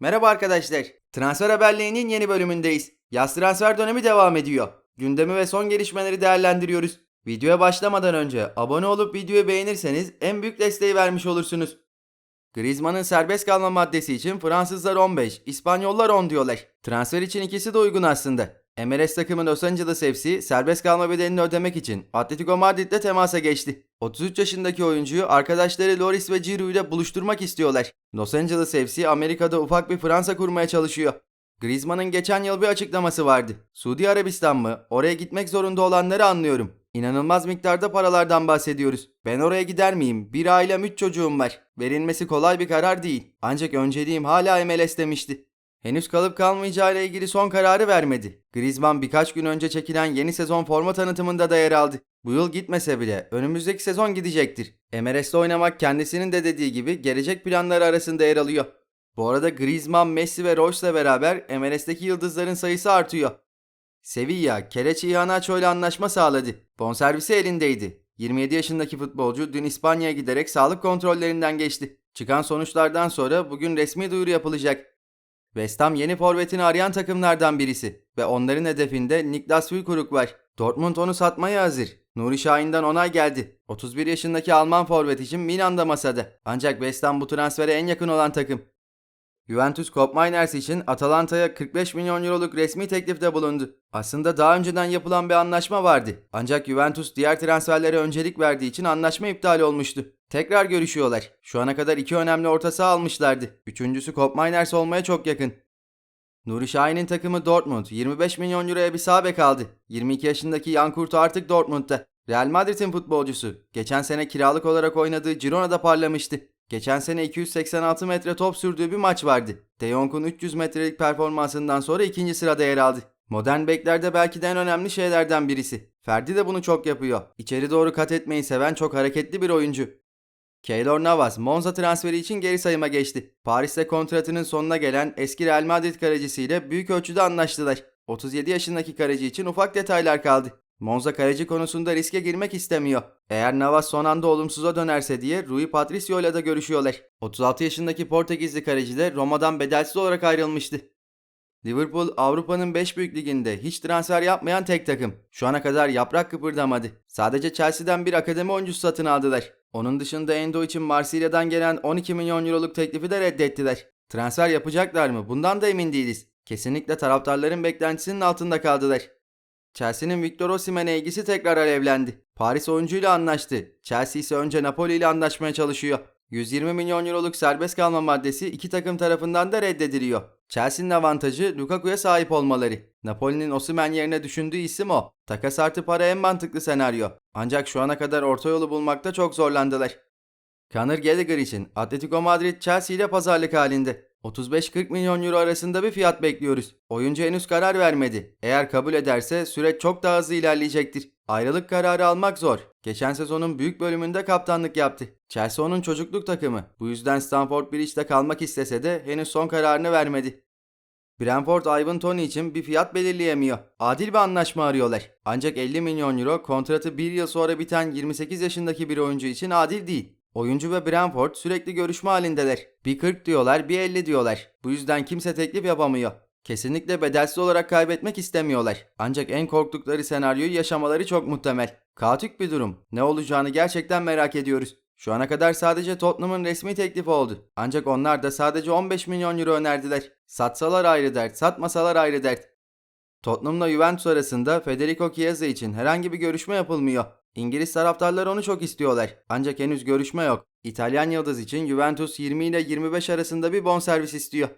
Merhaba arkadaşlar. Transfer haberlerinin yeni bölümündeyiz. Yaz transfer dönemi devam ediyor. Gündemi ve son gelişmeleri değerlendiriyoruz. Videoya başlamadan önce abone olup videoyu beğenirseniz en büyük desteği vermiş olursunuz. Griezmann'ın serbest kalma maddesi için Fransızlar 15, İspanyollar 10 diyorlar. Transfer için ikisi de uygun aslında. MLS takımı Los Angeles FC serbest kalma bedelini ödemek için Atletico Madrid'le temasa geçti. 33 yaşındaki oyuncuyu arkadaşları Loris ve Giroud ile buluşturmak istiyorlar. Los Angeles FC Amerika'da ufak bir Fransa kurmaya çalışıyor. Griezmann'ın geçen yıl bir açıklaması vardı. Suudi Arabistan mı? Oraya gitmek zorunda olanları anlıyorum. İnanılmaz miktarda paralardan bahsediyoruz. Ben oraya gider miyim? Bir ailem 3 çocuğum var. Verilmesi kolay bir karar değil. Ancak önceliğim hala MLS demişti. Henüz kalıp kalmayacağı ile ilgili son kararı vermedi. Griezmann birkaç gün önce çekilen yeni sezon forma tanıtımında da yer aldı. Bu yıl gitmese bile önümüzdeki sezon gidecektir. MLS'te oynamak kendisinin de dediği gibi gelecek planları arasında yer alıyor. Bu arada Griezmann, Messi ve Royce'la beraber MLS'teki yıldızların sayısı artıyor. Sevilla, Kelechi Iheanacho ile anlaşma sağladı. Bonservisi elindeydi. 27 yaşındaki futbolcu dün İspanya'ya giderek sağlık kontrollerinden geçti. Çıkan sonuçlardan sonra bugün resmi duyuru yapılacak. West Ham yeni forvetini arayan takımlardan birisi ve onların hedefinde Niklas Füllkrug var. Dortmund onu satmaya hazır. Nuri Şahin'den onay geldi. 31 yaşındaki Alman forvet için Milan'da masada. Ancak West Ham bu transfere en yakın olan takım. Juventus Miners için Atalanta'ya 45 milyon euroluk resmi teklifte bulundu. Aslında daha önceden yapılan bir anlaşma vardı. Ancak Juventus diğer transferlere öncelik verdiği için anlaşma iptal olmuştu. Tekrar görüşüyorlar. Şu ana kadar iki önemli orta saha almışlardı. Üçüncüsü Miners olmaya çok yakın. Nuri Şahin'in takımı Dortmund 25 milyon euroya bir sağ bek aldı. 22 yaşındaki Jan Kurtu artık Dortmund'da. Real Madrid'in futbolcusu. Geçen sene kiralık olarak oynadığı Girona'da parlamıştı. Geçen sene 286 metre top sürdüğü bir maç vardı. De Jong'un 300 metrelik performansından sonra ikinci sırada yer aldı. Modern beklerde belki de en önemli şeylerden birisi. Ferdi de bunu çok yapıyor. İçeri doğru kat etmeyi seven çok hareketli bir oyuncu. Keylor Navas Monza transferi için geri sayıma geçti. Paris'te kontratının sonuna gelen eski Real Madrid kalecisiyle büyük ölçüde anlaştılar. 37 yaşındaki kaleci için ufak detaylar kaldı. Monza kaleci konusunda riske girmek istemiyor. Eğer Navas son anda olumsuza dönerse diye Rui Patricio ile de görüşüyorlar. 36 yaşındaki Portekizli kaleci de Roma'dan bedelsiz olarak ayrılmıştı. Liverpool Avrupa'nın 5 büyük liginde hiç transfer yapmayan tek takım. Şu ana kadar yaprak kıpırdamadı. Sadece Chelsea'den bir akademi oyuncusu satın aldılar. Onun dışında Endo için Marsilya'dan gelen 12 milyon euroluk teklifi de reddettiler. Transfer yapacaklar mı? Bundan da emin değiliz. Kesinlikle taraftarların beklentisinin altında kaldılar. Chelsea'nin Victor Osimhen'e ilgisi tekrar alevlendi. Paris oyuncuyla anlaştı. Chelsea ise önce Napoli ile anlaşmaya çalışıyor. 120 milyon euroluk serbest kalma maddesi iki takım tarafından da reddediliyor. Chelsea'nin avantajı Lukaku'ya sahip olmaları. Napoli'nin Osimhen yerine düşündüğü isim o. Takas artı para en mantıklı senaryo. Ancak şu ana kadar orta yolu bulmakta çok zorlandılar. Conor Gallagher için Atletico Madrid Chelsea ile pazarlık halinde. 35-40 milyon euro arasında bir fiyat bekliyoruz. Oyuncu henüz karar vermedi. Eğer kabul ederse süreç çok daha hızlı ilerleyecektir. Ayrılık kararı almak zor. Geçen sezonun büyük bölümünde kaptanlık yaptı. Chelsea onun çocukluk takımı. Bu yüzden Stamford Bridge'de kalmak istese de henüz son kararını vermedi. Brentford Ivan Tony için bir fiyat belirleyemiyor. Adil bir anlaşma arıyorlar. Ancak 50 milyon euro kontratı bir yıl sonra biten 28 yaşındaki bir oyuncu için adil değil. Oyuncu ve Brentford sürekli görüşme halindeler. Bir 40 diyorlar, bir 50 diyorlar. Bu yüzden kimse teklif yapamıyor. Kesinlikle bedelsiz olarak kaybetmek istemiyorlar. Ancak en korktukları senaryoyu yaşamaları çok muhtemel. Kaotik bir durum. Ne olacağını gerçekten merak ediyoruz. Şu ana kadar sadece Tottenham'ın resmi teklifi oldu. Ancak onlar da sadece 15 milyon euro önerdiler. Satsalar ayrı dert, satmasalar ayrı dert. Tottenham'la Juventus arasında Federico Chiesa için herhangi bir görüşme yapılmıyor. İngiliz taraftarlar onu çok istiyorlar. Ancak henüz görüşme yok. İtalyan yıldız için Juventus 20 ile 25 arasında bir bonservis istiyor.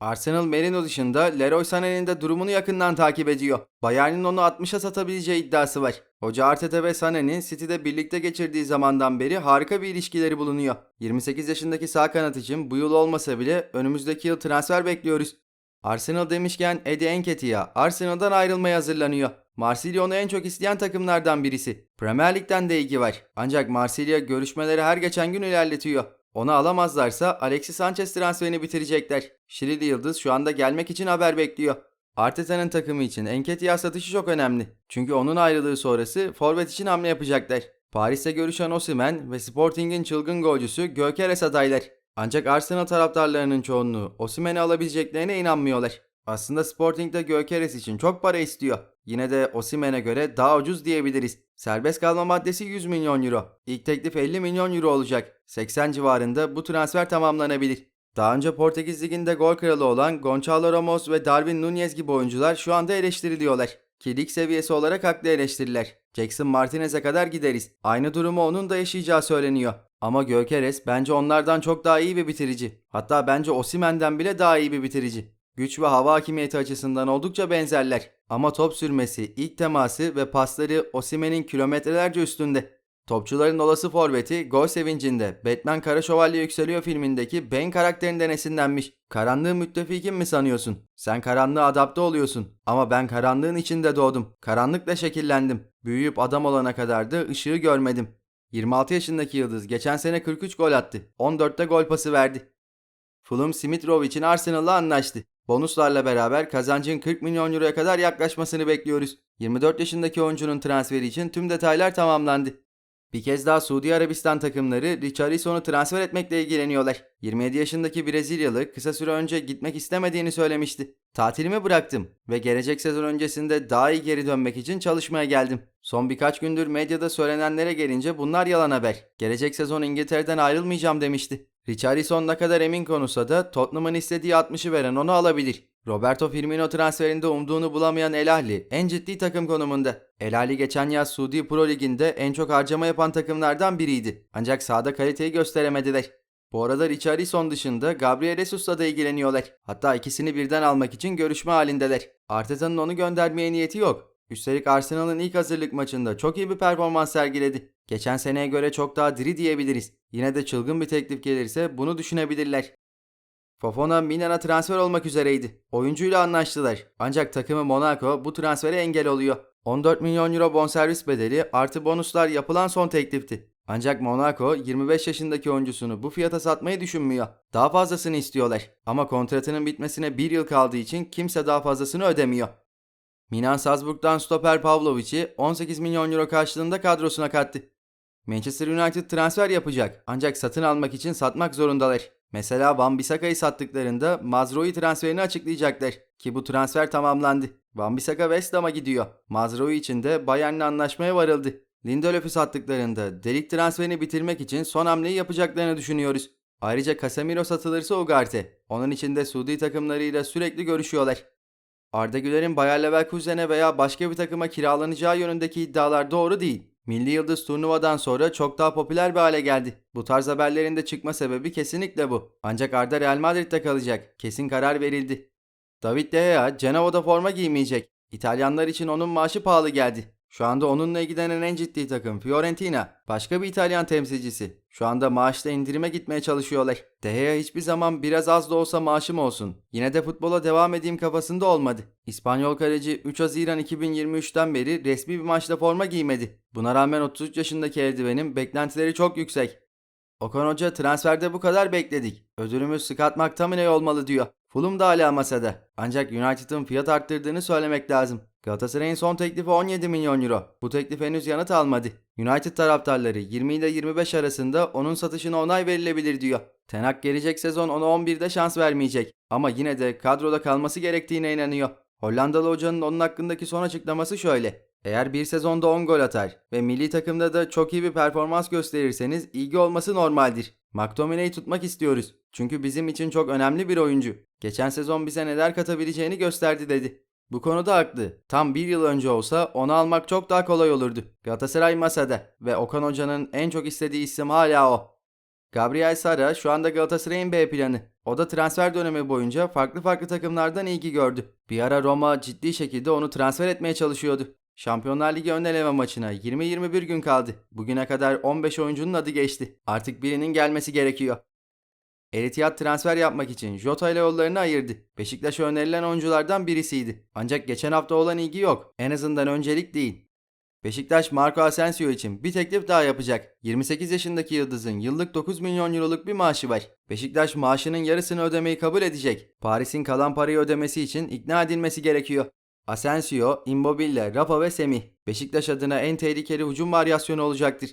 Arsenal Merino dışında Leroy Sané'nin de durumunu yakından takip ediyor. Bayern'in onu 60'a satabileceği iddiası var. Hoca Arteta ve Sané'nin City'de birlikte geçirdiği zamandan beri harika bir ilişkileri bulunuyor. 28 yaşındaki sağ kanat için bu yıl olmasa bile önümüzdeki yıl transfer bekliyoruz. Arsenal demişken Eddie Nketiah Arsenal'dan ayrılmaya hazırlanıyor. Marsilya onu en çok isteyen takımlardan birisi. Premier Lig'den de ilgi var. Ancak Marsilya görüşmeleri her geçen gün ilerletiyor. Onu alamazlarsa Alexis Sanchez transferini bitirecekler. Şirili Yıldız şu anda gelmek için haber bekliyor. Arteta'nın takımı için Nketiah satışı çok önemli. Çünkü onun ayrılığı sonrası forvet için hamle yapacaklar. Paris'te görüşen Osimhen ve Sporting'in çılgın golcüsü Gökeres adaylar. Ancak Arsenal taraftarlarının çoğunluğu Osimhen'i alabileceklerine inanmıyorlar. Aslında Sporting'de Gökeres için çok para istiyor. Yine de Osimhen'e göre daha ucuz diyebiliriz. Serbest kalma maddesi 100 milyon euro. İlk teklif 50 milyon euro olacak. 80 civarında bu transfer tamamlanabilir. Daha önce Portekiz Ligi'nde gol kralı olan Gonçalo Ramos ve Darwin Nunez gibi oyuncular şu anda eleştiriliyorlar. Ki lig seviyesi olarak haklı eleştiriler. Jackson Martinez'e kadar gideriz. Aynı durumu onun da yaşayacağı söyleniyor. Ama Gökeres bence onlardan çok daha iyi bir bitirici. Hatta bence Osimhen'den bile daha iyi bir bitirici. Güç ve hava hakimiyeti açısından oldukça benzerler. Ama top sürmesi, ilk teması ve pasları Osimhen'in kilometrelerce üstünde. Topçuların olası forveti gol sevincinde Batman Kara Şövalye Yükseliyor filmindeki Bane karakterinden esinlenmiş. Karanlığı müttefikim mi sanıyorsun? Sen karanlığa adapte oluyorsun. Ama ben karanlığın içinde doğdum. Karanlıkla şekillendim. Büyüyüp adam olana kadar da ışığı görmedim. 26 yaşındaki Yıldız geçen sene 43 gol attı. 14'te gol pası verdi. Fulham Smith için Arsenal'la anlaştı. Bonuslarla beraber kazancın 40 milyon euroya kadar yaklaşmasını bekliyoruz. 24 yaşındaki oyuncunun transferi için tüm detaylar tamamlandı. Bir kez daha Suudi Arabistan takımları Richarlison'u transfer etmekle ilgileniyorlar. 27 yaşındaki Brezilyalı kısa süre önce gitmek istemediğini söylemişti. Tatilimi bıraktım ve gelecek sezon öncesinde daha iyi geri dönmek için çalışmaya geldim. Son birkaç gündür medyada söylenenlere gelince bunlar yalan haber. Gelecek sezon İngiltere'den ayrılmayacağım demişti. Richarlison ne kadar emin konuşsa da Tottenham'ın istediği 60'ı veren onu alabilir. Roberto Firmino transferinde umduğunu bulamayan El Ahly en ciddi takım konumunda. El Ahly geçen yaz Suudi Pro Ligi'nde en çok harcama yapan takımlardan biriydi. Ancak sahada kaliteyi gösteremediler. Bu arada Richarlison dışında Gabriel Jesus'la da ilgileniyorlar. Hatta ikisini birden almak için görüşme halindeler. Arteta'nın onu göndermeye niyeti yok. Üstelik Arsenal'ın ilk hazırlık maçında çok iyi bir performans sergiledi. Geçen seneye göre çok daha diri diyebiliriz. Yine de çılgın bir teklif gelirse bunu düşünebilirler. Fofana Milan'a transfer olmak üzereydi. Oyuncuyla anlaştılar. Ancak takımı Monaco bu transfere engel oluyor. 14 milyon euro bonservis bedeli artı bonuslar yapılan son teklifti. Ancak Monaco 25 yaşındaki oyuncusunu bu fiyata satmayı düşünmüyor. Daha fazlasını istiyorlar. Ama kontratının bitmesine bir yıl kaldığı için kimse daha fazlasını ödemiyor. Milan Salzburg'dan stoper Pavlovic'i 18 milyon euro karşılığında kadrosuna kattı. Manchester United transfer yapacak ancak satın almak için satmak zorundalar. Mesela Van Bissaka'yı sattıklarında Mazraoui transferini açıklayacaklar ki bu transfer tamamlandı. Van Bissaka West Ham'a gidiyor. Mazraoui için de Bayern'le anlaşmaya varıldı. Lindelöf'ü sattıklarında delik transferini bitirmek için son hamleyi yapacaklarını düşünüyoruz. Ayrıca Casemiro satılırsa Ugarte. Onun için de Suudi takımlarıyla sürekli görüşüyorlar. Arda Güler'in Bayer Leverkusen'e veya başka bir takıma kiralanacağı yönündeki iddialar doğru değil. Milli Yıldız turnuvadan sonra çok daha popüler bir hale geldi. Bu tarz haberlerin de çıkma sebebi kesinlikle bu. Ancak Arda Real Madrid'de kalacak. Kesin karar verildi. David De Gea Cenova'da forma giymeyecek. İtalyanlar için onun maaşı pahalı geldi. Şu anda onunla ilgilenen en ciddi takım Fiorentina. Başka bir İtalyan temsilcisi. Şu anda maaşta indirime gitmeye çalışıyorlar. De hiçbir zaman biraz az da olsa maaşım olsun. Yine de futbola devam edeyim kafasında olmadı. İspanyol kaleci 3 Haziran 2023'ten beri resmi bir maçta forma giymedi. Buna rağmen 33 yaşındaki eldivenin beklentileri çok yüksek. Okan Hoca transferde bu kadar bekledik. Ödülümüz Scott McTominay olmalı diyor. Fulham da hala masada. Ancak United'ın fiyat arttırdığını söylemek lazım. Galatasaray'ın son teklifi 17 milyon euro. Bu teklif henüz yanıt almadı. United taraftarları 20 ile 25 arasında onun satışına onay verilebilir diyor. Tenak gelecek sezon ona 11'de şans vermeyecek. Ama yine de kadroda kalması gerektiğine inanıyor. Hollandalı hocanın onun hakkındaki son açıklaması şöyle. Eğer bir sezonda 10 gol atar ve milli takımda da çok iyi bir performans gösterirseniz ilgi olması normaldir. McTominay'i tutmak istiyoruz. Çünkü bizim için çok önemli bir oyuncu. Geçen sezon bize neler katabileceğini gösterdi dedi. Bu konuda haklı. Tam bir yıl önce olsa onu almak çok daha kolay olurdu. Galatasaray masada ve Okan Hoca'nın en çok istediği isim hala o. Gabriel Sara şu anda Galatasaray'ın B planı. O da transfer dönemi boyunca farklı farklı takımlardan ilgi gördü. Bir ara Roma ciddi şekilde onu transfer etmeye çalışıyordu. Şampiyonlar Ligi ön eleme maçına 20-21 gün kaldı. Bugüne kadar 15 oyuncunun adı geçti. Artık birinin gelmesi gerekiyor. Eritiyat transfer yapmak için Jota ile yollarını ayırdı. Beşiktaş'a önerilen oyunculardan birisiydi. Ancak geçen hafta olan ilgi yok. En azından öncelik değil. Beşiktaş Marco Asensio için bir teklif daha yapacak. 28 yaşındaki yıldızın yıllık 9 milyon euroluk bir maaşı var. Beşiktaş maaşının yarısını ödemeyi kabul edecek. Paris'in kalan parayı ödemesi için ikna edilmesi gerekiyor. Asensio, Immobile, Rafa ve Semih. Beşiktaş adına en tehlikeli hücum varyasyonu olacaktır.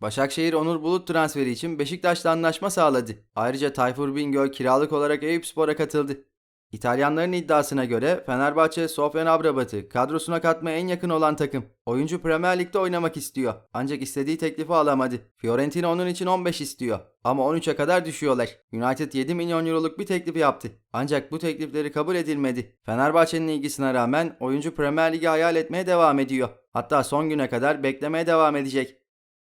Başakşehir Onur Bulut transferi için Beşiktaş'la anlaşma sağladı. Ayrıca Tayfur Bingöl kiralık olarak Eyüpspor'a katıldı. İtalyanların iddiasına göre Fenerbahçe Sofyan Amrabat'ı kadrosuna katmaya en yakın olan takım. Oyuncu Premier Lig'de oynamak istiyor. Ancak istediği teklifi alamadı. Fiorentina onun için 15 istiyor. Ama 13'e kadar düşüyorlar. United 7 milyon euroluk bir teklif yaptı. Ancak bu teklifleri kabul edilmedi. Fenerbahçe'nin ilgisine rağmen oyuncu Premier Lig'i hayal etmeye devam ediyor. Hatta son güne kadar beklemeye devam edecek.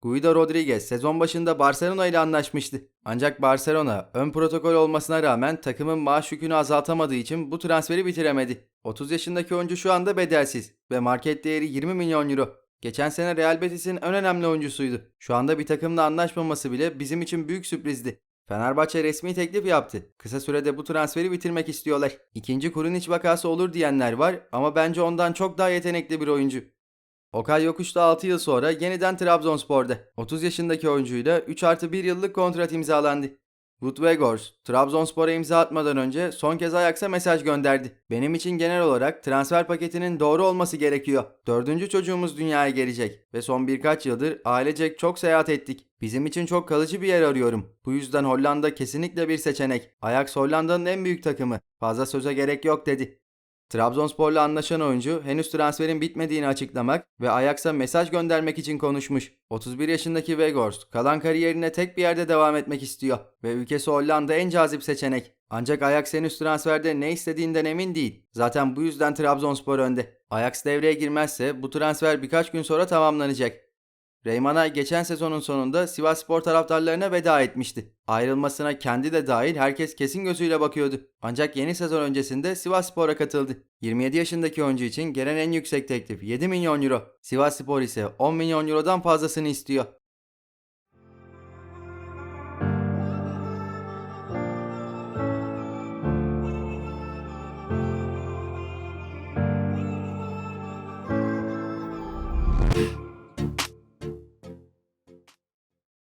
Guido Rodriguez sezon başında Barcelona ile anlaşmıştı. Ancak Barcelona ön protokol olmasına rağmen takımın maaş yükünü azaltamadığı için bu transferi bitiremedi. 30 yaşındaki oyuncu şu anda bedelsiz ve market değeri 20 milyon euro. Geçen sene Real Betis'in en önemli oyuncusuydu. Şu anda bir takımla anlaşmaması bile bizim için büyük sürprizdi. Fenerbahçe resmi teklif yaptı. Kısa sürede bu transferi bitirmek istiyorlar. İkinci Kurunic vakası olur diyenler var ama bence ondan çok daha yetenekli bir oyuncu. Okay Yokuş'ta 6 yıl sonra yeniden Trabzonspor'da. 30 yaşındaki oyuncuyla 3 artı 1 yıllık kontrat imzalandı. Wout Weghorst, Trabzonspor'a imza atmadan önce son kez Ajax'a mesaj gönderdi. Benim için genel olarak transfer paketinin doğru olması gerekiyor. Dördüncü çocuğumuz dünyaya gelecek ve son birkaç yıldır ailecek çok seyahat ettik. Bizim için çok kalıcı bir yer arıyorum. Bu yüzden Hollanda kesinlikle bir seçenek. Ajax Hollanda'nın en büyük takımı. Fazla söze gerek yok dedi. Trabzonspor'la anlaşan oyuncu henüz transferin bitmediğini açıklamak ve Ajax'a mesaj göndermek için konuşmuş. 31 yaşındaki Weghorst kalan kariyerine tek bir yerde devam etmek istiyor ve ülkesi Hollanda en cazip seçenek. Ancak Ajax henüz transferde ne istediğinden emin değil. Zaten bu yüzden Trabzonspor önde. Ajax devreye girmezse bu transfer birkaç gün sonra tamamlanacak. Reymanay geçen sezonun sonunda Sivas Spor taraftarlarına veda etmişti. Ayrılmasına kendi de dahil herkes kesin gözüyle bakıyordu. Ancak yeni sezon öncesinde Sivas Spor'a katıldı. 27 yaşındaki oyuncu için gelen en yüksek teklif 7 milyon euro. Sivas Spor ise 10 milyon eurodan fazlasını istiyor.